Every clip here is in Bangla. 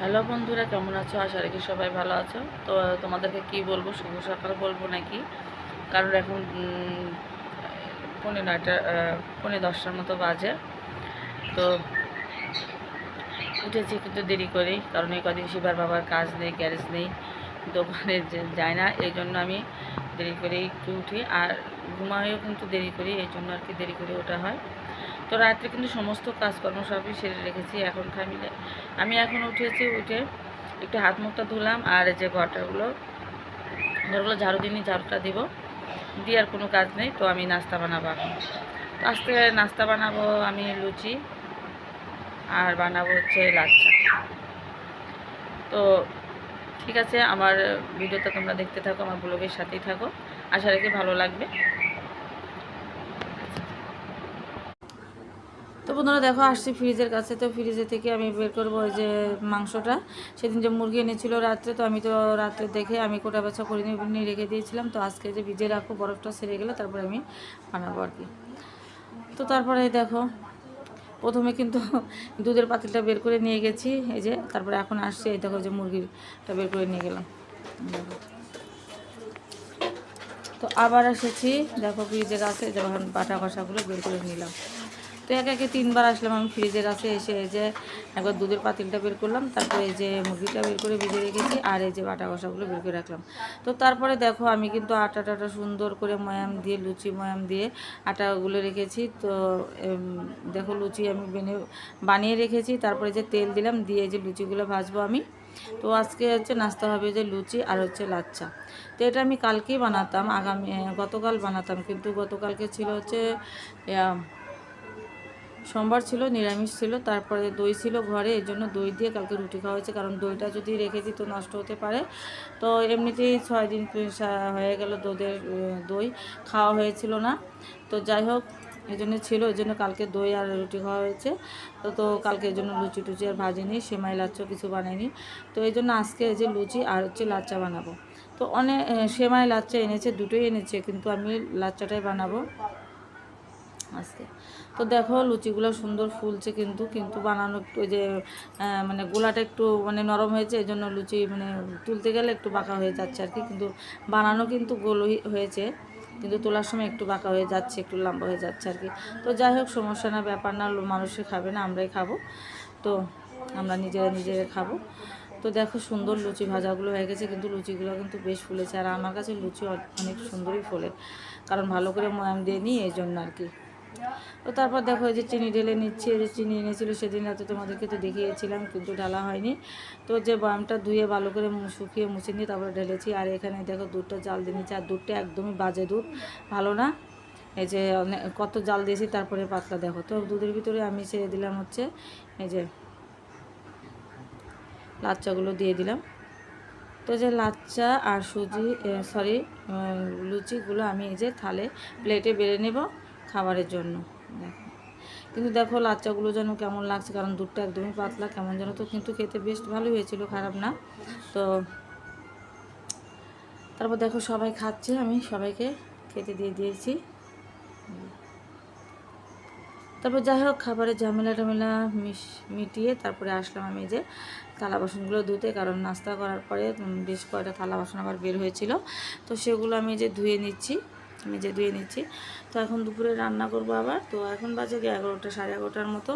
হ্যালো বন্ধুরা কেমন আছো? আশা রাখি সবাই ভালো আছো। তো তোমাদেরকে কি বলব শুভ সকাল বলব নাকি? কারণ এখন উম, পৌনে নয়টা আহ, পৌনে দশটার মতো বাজে। তো উঠেছি কিন্তু দেরি করেই কারণ এই কদিন শিবার বাবার কাজ নেই গ্যারেজ নেই দোকানে যায় না এই জন্য আমি দেরি করেই একটু উঠি। আর ঘুমায়ও কিন্তু দেরি করি এই জন্য আর কি দেরি করে ওঠা হয়। তো রাত্রে কিন্তু সমস্ত কাজকর্ম সবই সেরে রেখেছি এখন খামিলে আমি এখন উঠেছি, উঠে একটু হাত মুখটা ধুলাম আর যে ঘরটাগুলো, ঘরগুলো ঝাড়ু দিনই ঝাড়ুটা দিব। দিয়ে আর কোনো কাজ নেই, তো আমি নাস্তা বানাবো এখন। তো আজকে নাস্তা বানাবো আমি লুচি আর বানাবো হচ্ছে লাচ্চা তো ঠিক আছে, আমার ভিডিওটা তোমরা দেখতে থাকো, আমার ব্লগের সাথেই থাকো। আশা রেখে ভালো লাগবে। তো বন্ধুরা দেখো, আসছি ফ্রিজের কাছে। তো ফ্রিজে থেকে আমি বের করব ওই যে মাংসটা। সেদিন যে মুরগি এনেছিল রাত্রে, তো আমি তো রাত্রে দেখে আমি কোটা বেচা করে নিয়ে রেখে দিয়েছিলাম। তো আজকে যে ভিজে রাখব, বরফটা সেরে গেলে তারপরে আমি বানাবো আর কি। তো তারপরে দেখো, প্রথমে কিন্তু দুধের পাতিলটা বের করে নিয়ে গেছি, এই যে। তারপরে এখন আসছে, এই দেখো যে মুরগিটা বের করে নিয়ে গেলাম। তো আবার এসেছি, দেখো ফ্রিজের আছে যখন বাটা কষাগুলো বের করে নিলাম। তো একে একে তিনবার আসলাম আমি ফ্রিজের কাছে এসে এই যে একবার দুধের পাতিলটা বের করলাম, তারপরে এই যে মুরগিটা বের করে ভিজে রেখেছি আর এই যে বাটা কষাগুলো বের করে রাখলাম। তো তারপরে দেখো আমি কিন্তু আটা টাটা সুন্দর করে ময়াম দিয়ে, লুচি ময়াম দিয়ে আটাগুলো রেখেছি। তো দেখো লুচি আমি বেনে, বানিয়ে রেখেছি, তারপরে যে তেল দিলাম দিয়ে যে লুচিগুলো ভাজবো আমি। তো আজকে হচ্ছে নাস্তা হবে যে লুচি আর হচ্ছে লাচ্চা তো এটা আমি কালকেই বানাতাম, আগামী, গতকাল বানাতাম, কিন্তু গতকালকে ছিল হচ্ছে সোমবার ছিল, নিরামিষ ছিল, তারপরে দই ছিল ঘরে এই জন্য দই দিয়ে কালকে রুটি খাওয়া হয়েছে। কারণ দইটা যদি রেখে দিই তো নষ্ট হতে পারে। তো এমনিতেই ছয় দিন হয়ে গেল দুধের দই। খাওয়া হয়েছিল না। তো যাই হোক এই জন্য ছিল এই জন্য কালকে দই আর রুটি খাওয়া হয়েছে। তো তো কালকে এই জন্য লুচি টুচি আর ভাজিনি সেমাই লাচ্চা কিছু বানাইনি। তো এই জন্য আজকে এই যে লুচি আর হচ্ছে লাচ্চা বানাবো। তো অনেক সেমাই লাচ্চা এনেছে, দুটোই এনেছে, কিন্তু আমি লাচ্চাটাই বানাবো। আজকে। তো দেখো, লুচিগুলো সুন্দর ফুলছে কিন্তু কিন্তু বানানো একটু যে মানে গোলাটা একটু মানে নরম হয়েছে, এই জন্য লুচি মানে তুলতে গেলে একটু বাঁকা হয়ে যাচ্ছে আর কি। কিন্তু বানানো কিন্তু গোল হয়েছে, কিন্তু তোলার সময় একটু বাঁকা হয়ে যাচ্ছে, একটু লম্বা হয়ে যাচ্ছে আর কি। তো যাই হোক, সমস্যা না, ব্যাপার না মানুষে খাবে না, আমরাই খাব। তো আমরা নিজেরা নিজেরা খাব। তো দেখো, সুন্দর লুচি ভাজাগুলো হয়ে গেছে, কিন্তু লুচিগুলো কিন্তু বেশ ফুলেছে। আর আমার কাছে লুচি অনেক সুন্দরই ফোলে, কারণ ভালো করে ময়াম দিয়ে নিই, এই জন্য আর কি। তো তারপর দেখো যে চিনি ঢেলে নিচ্ছি যে চিনি এনেছিল সেদিন রাতে তোমাদেরকে তো দেখিয়েছিলাম, কিন্তু ঢালা হয়নি। তো যে বয়ামটা ধুয়ে ভালো করে শুকিয়ে মুছে নিয়ে তারপরে ঢেলেছি। আর এখানে দেখো দুধটা জাল দিয়ে নিচ্ছি, আর দুধটা একদমই বাজে দুধ, ভালো না? এই যে কত জাল দিয়েছি, তারপরে পাতলা দেখো। তো দুধের ভিতরে আমি ছেড়ে দিলাম হচ্ছে, এই যে লাচ্চাগুলো দিয়ে দিলাম। তো যে লাচ্চা আর সুজি সরি লুচিগুলো আমি এই যে থালে প্লেটে বেড়ে নেব। খাবারের জন্য। দেখো। কিন্তু দেখো, লাচ্চাগুলো যেন কেমন লাগছে, কারণ দুধটা একদমই পাতলা, কেমন যেন তো কিন্তু খেতে বেশ ভালোই হয়েছিল, খারাপ না। তো তারপর দেখো, সবাই খাচ্ছে, আমি সবাইকে খেতে দিয়ে দিয়েছি। তারপর যাই হোক, খাবারের ঝামেলা টামেলা মিটিয়ে তারপরে আসলাম আমি যে থালা বাসনগুলো ধুতে, কারণ নাস্তা করার পরে বেশ কয়েকটা থালা বাসন আবার বের হয়েছিল। তো সেগুলো আমি যে ধুয়ে নিচ্ছি। আমি যে ধুয়ে নিচ্ছি। তো এখন দুপুরে রান্না করব আবার। তো এখন বাজে এগারোটা, সাড়ে এগারোটার মতো।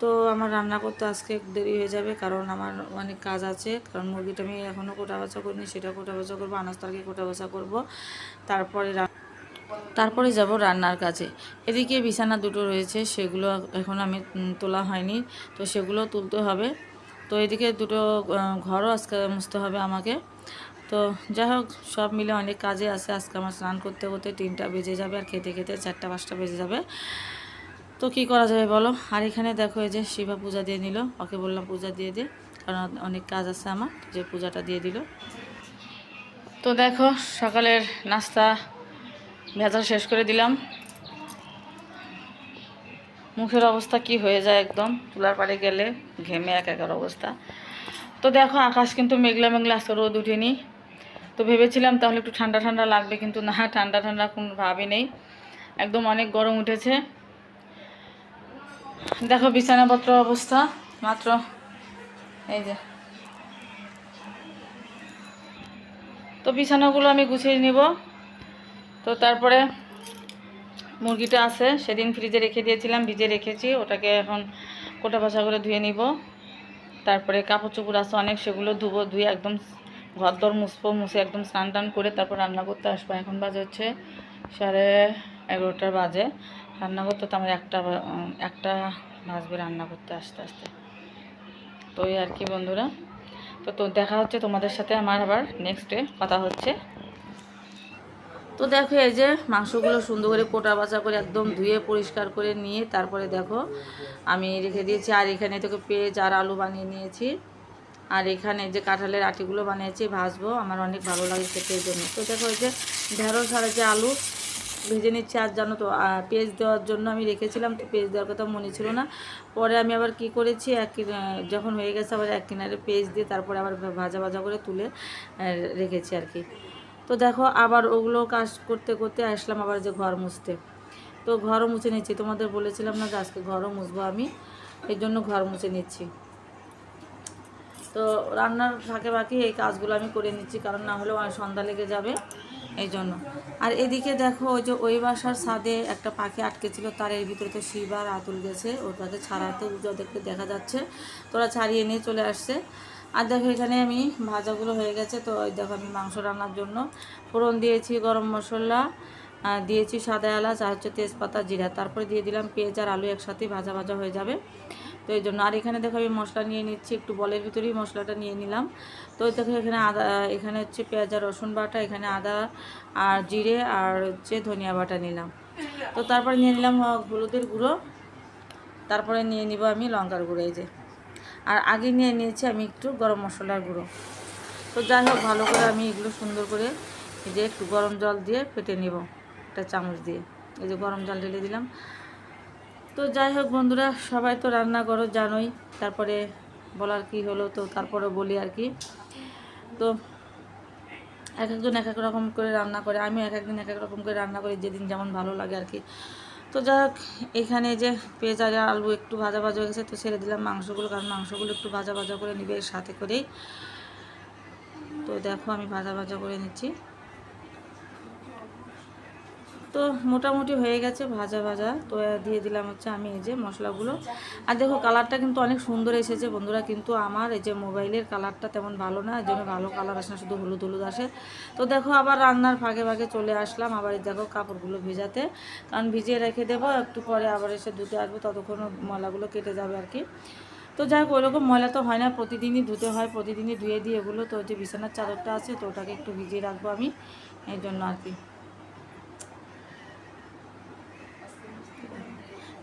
তো আমার রান্না করতে আজকে দেরি হয়ে যাবে কারণ আমার অনেক কাজ আছে। কারণ মুরগিটা আমি এখনও কোটা বাছা করিনি, সেটা কোটা বাছা করব, আনাজ তরকারি কোটা বাছা করব। তারপরে তারপরে যাব রান্নার কাছে এদিকে বিছানা দুটো রয়েছে, সেগুলো এখন আমি তোলা হয়নি। তো সেগুলো তুলতে হবে। তো এদিকে দুটো ঘরও আজকে মুছতে হবে আমাকে। তো যাই হোক, সব মিলে অনেক কাজে আছে। আজকে আমার স্নান করতে করতে তিনটা বেজে যাবে আর খেতে খেতে চারটা, পাঁচটা বেজে যাবে। তো কি করা যাবে বলো? আর এখানে দেখো এই যে শিবা পূজা দিয়ে নিল। ওকে বললাম পূজা দিয়ে দে, কারণ অনেক কাজ আছে আমার যে পূজাটা দিয়ে দিল। তো দেখো, সকালের নাস্তা ভেজা শেষ করে দিলাম। মুখের অবস্থা কি হয়ে যায় একদম? চুলার পাড়ে গেলে ঘেমে এক একার অবস্থা। তো দেখো, আকাশ কিন্তু মেঘলা মেঘলা, আজকে রোদ উঠেনি। তো ভেবেছিলাম তাহলে একটু ঠান্ডা ঠান্ডা লাগবে, কিন্তু না, ঠান্ডা ঠান্ডা কোনো ভাবই নেই। একদম অনেক গরম উঠেছে। দেখো বিছানাপত্র অবস্থা, মাত্র এই যে। তো বিছানাগুলো আমি গুছিয়ে নেব। তো তারপরে মুরগিটা আছে, সেদিন ফ্রিজে রেখে দিয়েছিলাম, ভিজে রেখেছি, ওটাকে এখন কোটা বাসা করে ধুয়ে নিব। তারপরে কাপড় চোপড় আছে অনেক, সেগুলো ধুবো, ধুয়ে একদম ঘর দর মুছবো, মুছে একদম স্নান টান করে তারপর রান্না করতে আসব। এখন বাজে হচ্ছে সাড়ে এগারোটার বাজে। রান্না করতে তো আমার একটা একটা বাজবে রান্না করতে আসতে আসতে। তো এই আর কি বন্ধুরা। তো তো দেখা হচ্ছে তোমাদের সাথে আমার আবার নেক্সট ডে কথা হচ্ছে। তো দেখো এই যে মাংসগুলো সুন্দর করে কোটা বাচা করে একদম ধুয়ে পরিষ্কার করে নিয়ে তারপরে দেখো আমি রেখে দিয়েছি আর এখানে তোকে পেঁয়াজ আর আলু বানিয়ে নিয়েছি। আর এখানে যে কাঁঠালের আটিগুলো বানিয়েছি, ভাজবো। আমার অনেক ভালো লাগে খেতে এই জন্য। তো দেখো যে ঢেঁড়স আর যে আলু ভেজে নিচ্ছি। আর জানো তো পেঁয়াজ দেওয়ার জন্য আমি রেখেছিলাম, তো পেঁয়াজ দেওয়ার কথা মনে ছিল না। পরে আমি আবার কি করেছি, এক যখন হয়ে গেছে আবার এক কিনারে পেঁয়াজ দিয়ে তারপরে আবার ভাজা ভাজা করে তুলে রেখেছি আর কি। তো দেখো আবার ওগুলো কাজ করতে করতে আসলাম আবার যে ঘর মুছতে। তো ঘরও মুছে নিচ্ছি। তোমাদের বলেছিলাম না যে আজকে ঘরও মুছবো আমি? এর জন্য ঘর মুছে নিচ্ছি। তো রান্নার ফাঁকে ফাঁকে এই কাজগুলো আমি করে নিচ্ছি, কারণ না হলেও আমার সন্ধ্যা লেগে যাবে এই জন্য। আর এদিকে দেখো, ওই যে ওই বাসার ছাদে একটা পাখি আটকে ছিল, তার এর ভিতরে তো শিব আর আতুল গেছে, ওটাকে ছাড়াতে ওদেরকে দেখা যাচ্ছে তোরা ছাড়িয়ে নিয়ে চলে আসছে। আর দেখো, এখানে আমি ভাজাগুলো হয়ে গেছে, তো ওই দেখো আমি মাংস রান্নার জন্য ফোড়ন দিয়েছি, গরম মশলা দিয়েছি সাদা এলাচ, আর হচ্ছে তেজপাতা, জিরা। তারপরে দিয়ে দিলাম পেঁয়াজ আর আলু একসাথে ভাজা ভাজা হয়ে যাবে। তো এই জন্য। আর এখানে দেখো আমি মশলা নিয়ে নিচ্ছি, একটু বলের ভিতরেই মশলাটা নিয়ে নিলাম। তো দেখো এখানে আদা, এখানে হচ্ছে পেঁয়াজ আর রসুন বাটা, এখানে আদা আর জিরে আর হচ্ছে ধনিয়া বাটা নিলাম। তো তারপরে নিয়ে নিলাম হলুদের গুঁড়ো। তারপরে নিয়ে নিব আমি লঙ্কার গুঁড়ো, এই যে। আর আগে নিয়ে নিয়েছি আমি একটু গরম মশলার গুঁড়ো। তো যাই হোক, ভালো করে আমি এগুলো সুন্দর করে এই যে একটু গরম জল দিয়ে ফেটে নিব একটা চামচ দিয়ে। এই যে গরম জল ঢেলে দিলাম। তো যাই হোক বন্ধুরা, সবাই তো রান্না করো জানোই, তারপরে বলার কি হলো তো তারপরে বলি আর কি। তো এক একজন এক এক রকম করে রান্না করে আমি এক একদিন এক এক রকম করে রান্না করি যেদিন যেমন ভালো লাগে আর কি। তো যাই হোক, এখানে যে পেঁয়াজ আর আলু একটু ভাজা ভাজা হয়ে গেছে, তো ছেড়ে দিলাম মাংসগুলো, কারণ মাংসগুলো একটু ভাজা ভাজা করে নিবে সাথে করেই। তো দেখো আমি ভাজা ভাজা করে নিচ্ছি। তো মোটামুটি হয়ে গেছে ভাজা ভাজা। তো দিয়ে দিলাম হচ্ছে আমি এই যে মশলাগুলো। আর দেখো কালারটা কিন্তু অনেক সুন্দর এসেছে বন্ধুরা, কিন্তু আমার এই যে মোবাইলের কালারটা তেমন ভালো না, এই জন্য ভালো কালার আসে না, শুধু হলুদ হলুদ আসে। তো দেখো আবার রান্নার ফাঁকে ফাঁকে চলে আসলাম, আবার দেখো কাপড়গুলো ভেজাতে। কারণ ভিজিয়ে রেখে দেবো, একটু পরে আবার এসে ধুতে আসব ততক্ষণ ময়লাগুলো কেটে যাবে আর কি। তো যাই হোক, ওইরকম ময়লা তো হয় না, প্রতিদিনই ধুতে হয়, প্রতিদিনই ধুয়ে দিয়ে এগুলো। তো যে বিছানার চাদরটা আছে, তো ওটাকে একটু ভিজিয়ে রাখব আমি, এই জন্য আর কি।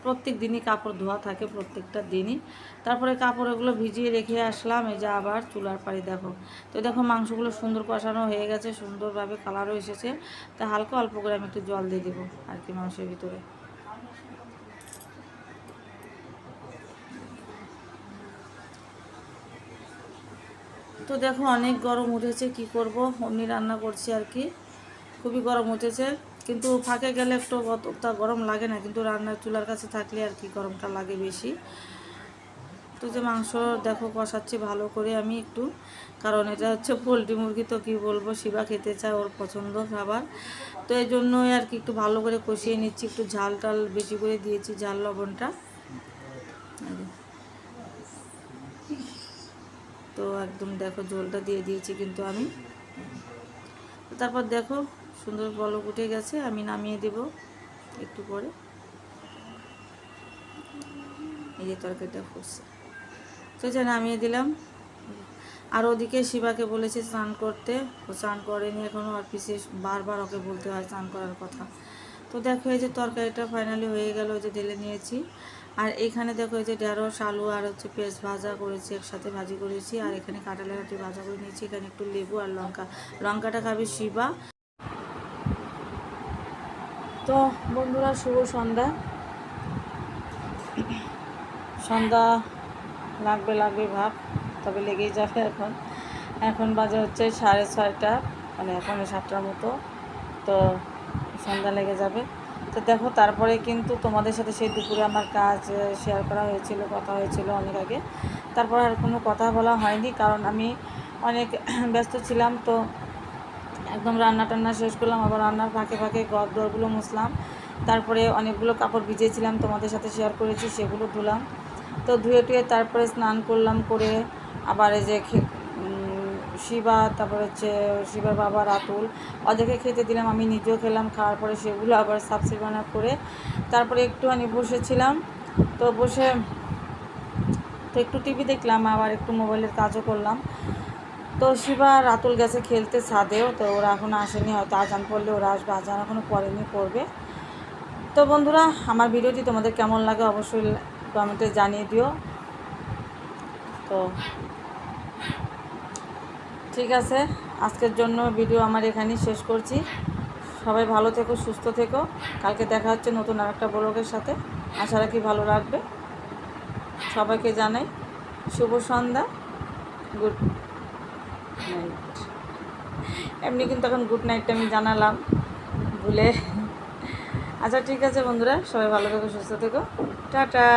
প্রত্যেক দিনই কাপড় ধোয়া থাকে, প্রত্যেকটা দিনই। তারপরে কাপড় এগুলো ভিজিয়ে রেখে আসলাম, এই যে আবার চুলার পাড়ি দেখো। তো দেখো মাংসগুলো সুন্দর কষানো হয়ে গেছে, সুন্দরভাবে কালারও এসেছে। তা হালকা অল্প করে আমি একটু জল দিয়ে দেবো আর কি মাংসের ভিতরে। তো দেখো অনেক গরম উঠেছে, কি করব? অমনি রান্না করছি আর কি। খুবই গরম উঠেছে। কিন্তু ফাঁকে গেলে একটু অতটা গরম লাগে না, কিন্তু রান্নার চুলার কাছে থাকলে আর কি গরমটা লাগে বেশি। তো যে মাংস দেখো কষাচ্ছি ভালো করে আমি একটু, কারণ এটা হচ্ছে পোলট্রি মুরগি তো কী বলব, শিবা খেতে চায় ওর পছন্দ খাবার। তো এই জন্যই আর কি একটু ভালো করে কষিয়ে নিচ্ছি, একটু ঝাল টাল বেশি করে দিয়েছি, ঝাল লবণটা। তো একদম দেখো ঝোলটা দিয়ে দিয়েছি কিন্তু আমি। তারপর দেখো সুন্দর বলক উঠে গেছে, আমি নামিয়ে দেব একটু পরে। এই যে তরকারিটা ফুটছে তো যে নামিয়ে দিলাম। আর ওদিকে শিবাকে বলেছে স্নান করতে। ও স্নান করেনি এখনও আর পিসে বারবার ওকে বলতে হয় স্নান করার কথা। তো দেখো এই যে তরকারিটা ফাইনালি হয়ে গেল যে ঢেলে নিয়েছি। আর এখানে দেখো এই যে ঢেঁড়স, আলু আর হচ্ছে পেঁয়াজ ভাজা করেছি, একসাথে ভাজি করেছি। আর এখানে কাঁঠালের হাঁটি ভাজা করে নিয়েছি। এখানে একটু লেবু আর লঙ্কা। লঙ্কাটা খাবে শিবা। তো বন্ধুরা, শুভ সন্ধ্যা। সন্ধ্যা লাগবে লাগবে ভাব, তবে লেগেই যাবে এখন। এখন বাজে হচ্ছে সাড়ে ছয়টা মানে এখন সাতটার মতো, তো সন্ধ্যা লেগে যাবে। তো দেখো, তারপরে কিন্তু তোমাদের সাথে সেই দুপুরে আমার কাজ শেয়ার করা হয়েছিল, কথা হয়েছিল অনেক আগে। তারপর আর কোনো কথা বলা হয়নি, কারণ আমি অনেক ব্যস্ত ছিলাম, তো একদম রান্না টান্না শেষ করলাম, আবার রান্নার ফাঁকে ফাঁকে ঘর দোরগুলো মুছলাম। তারপরে অনেকগুলো কাপড় ভিজেছিলাম, তোমাদের সাথে শেয়ার করেছি, সেগুলো ধুলাম। তো ধুয়ে টুয়ে তারপরে স্নান করলাম করে, আবার এই যে শিবা, তারপর হচ্ছে শিবার বাবা রাতুল, ওদেরকে খেতে দিলাম, আমি নিজেও খেলাম, খাওয়ার পরে সেগুলো আবার সাবসিড বানা করে তারপরে একটুখানি বসেছিলাম। তো বসে, তো একটু টিভি দেখলাম, আবার একটু মোবাইলের কাজও করলাম। তো শিবা আর রাতুল গেছে খেলতে ছাদেও, তো ওরা এখনও আসেনি, হয়তো আজান পড়লে ওরা আসবে, আজান এখনও পড়েনি, পড়বে। তো বন্ধুরা, আমার ভিডিওটি তোমাদের কেমন লাগে অবশ্যই কমেন্টে জানিয়ে দিও। তো ঠিক আছে, আজকের জন্য ভিডিও আমার এখানেই শেষ করছি। সবাই ভালো থেকো, সুস্থ থেকো। কালকে দেখা হচ্ছে নতুন আরেকটা ব্লগের সাথে। আশা রাখি ভালো লাগবে। সবাইকে জানাই শুভ সন্ধ্যা। গুড নাইট এমনি কিন্তু এখন গুড নাইটটা আমি জানালাম। ভুলে। আচ্ছা ঠিক আছে বন্ধুরা, সবাই ভালো থেকো, সুস্থ থেকো। টাটা।